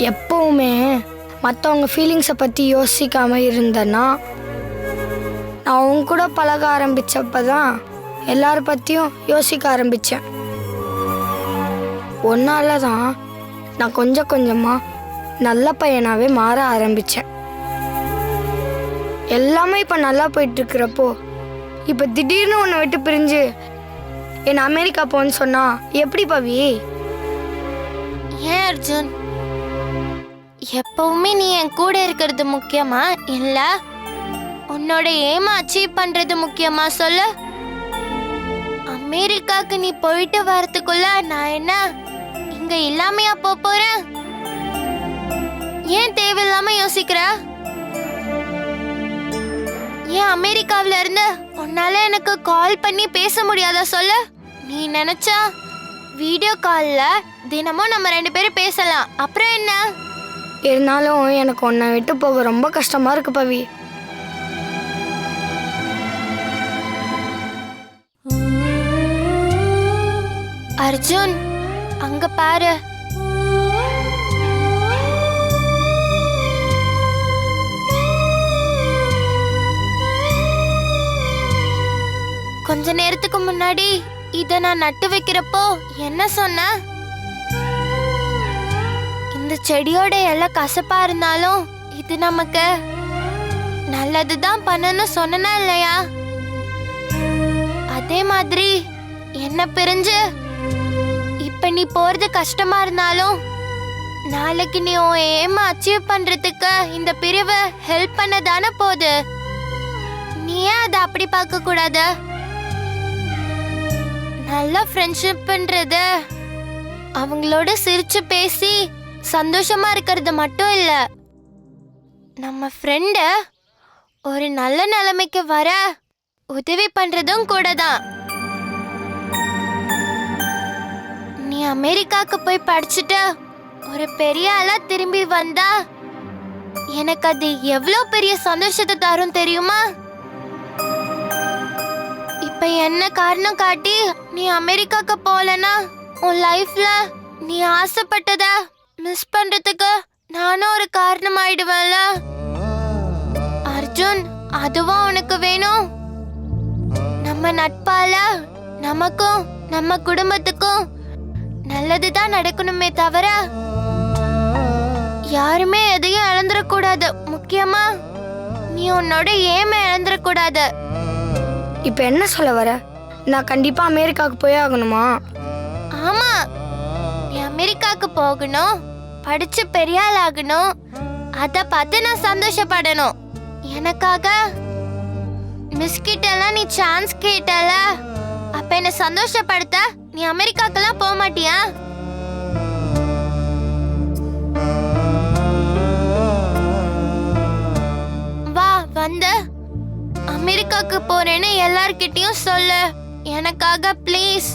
எப்பவுமே மற்றவங்க ஃபீலிங்ஸை பற்றி யோசிக்காமல் இருந்தேன்னா நான் உன் கூட பழக ஆரம்பித்தப்ப தான் எல்லார பற்றியும் யோசிக்க ஆரம்பித்தேன் ஒன்றால் தான் நான் கொஞ்சம் கொஞ்சமாக நல்ல பையனாகவே மாற ஆரம்பித்தேன் எல்லாமே இப்போ நல்லா போயிட்டுருக்கிறப்போ இப்போ திடீர்னு உன்னை விட்டு பிரிஞ்சு என்னை அமெரிக்கா போன்னு சொன்னா எப்படி பவி? ஏன் அர்ஜுன்? எப்பவுமே நீ என் கூட இருக்கிறது முக்கியமா? இல்ல? உன்னோட ஏமா அச்சீவ் பண்றது முக்கியமா சொல்லு? அமெரிக்காக்கு நீ போயிட்டு வரதுக்குள்ள நான் என்ன இங்க இல்லாமையா போப் போறேன்? ஏன் தேவையில்லாம யோசிக்கிற? ஏன் அமெரிக்காவில இருந்து உன்னால எனக்கு கால் பண்ணி பேச முடியாதா சொல்லு? நீ நினைச்சா வீடியோ காலில் தினமும் நம்ம ரெண்டு பேரும் பேசலாம். அப்புறம் என்ன? இருந்தாலும் எனக்கு உன்னை விட்டு போக ரொம்ப கஷ்டமா இருக்கு பவி. அர்ஜுன் அங்க பாரு. கொஞ்ச நேரத்துக்கு முன்னாடி இத நான் நட்டு வைக்கிறப்போ என்ன சொன்ன? செடியோட எல்லாம் கசப்பா இருந்தாலும் இது நமக்கு நல்லதுதான் பண்ணணும் சொன்னா இல்லையா? அதே மாதிரி என்ன பிரிஞ்சு இப்ப நீ போறது கஷ்டமா இருந்தாலும் நாளைக்கு நீ உன் ஏம அச்சீவ் பண்றதுக்கு இந்த பிரிவு ஹெல்ப் பண்ண தானே போகுது. நீ ஏன் அதை அப்படி பார்க்க கூடாது? நல்ல ஃப்ரெண்ட்ஷிப்ன்றது அவங்களோட சிரிச்சு பேசி சந்தோஷமா இருக்கிறது மட்டும் இல்ல. நம்ம ஃப்ரெண்ட ஒரு நல்ல நிலைமைக்கு வர உதவி பண்றதும் கூட தான் நீ அமெரிக்காக்கு போய் படிச்சுட்டு ஒரு பெரிய ஆளா திரும்பி வந்தா எனக்கு அது எவ்வளோ பெரிய சந்தோஷத்தை தரும் தெரியுமா? இப்ப என்ன காரணம் காட்டி நீ அமெரிக்காக்கு போலனா உன் லைஃப்ல நீ ஆசைப்பட்டதை மிஸ் பண்றதுக்கு நானும் ஒரு காரணம் ஆயிடுவேன்ல அர்ஜுன் அதுவா உனக்கு வேணும். நம்ம நட்பால நமக்கும் நம்ம குடும்பத்துக்கும் நல்லதுதான் நடக்கணுமே தவிர யாருமே எதையும் இழந்துடக்கூடாது. முக்கியமா நீ உன்னோட ஏமை இழந்துடக்கூடாது. இப்போ என்ன சொல்ல வர? நான் கண்டிப்பாக அமெரிக்காவுக்கு போய் ஆகணுமா? ஆமா அமெரிக்காக்கு போகணும் படிச்சு பெரிய ஆள் ஆகணும் அத பார்த்து நான் சந்தோஷப்படணும். எனக்காக மிஸ் கிட்டலாம் நீ சான்ஸ் கேட்டல அப்ப என்ன சந்தோஷப்படுத்த நீ அமெரிக்காக்கெல்லாம் போக மாட்டியா? வா வந்து அமெரிக்காக்கு போறேன்னு எல்லார்கிட்டயும் சொல்லு எனக்காக ப்ளீஸ்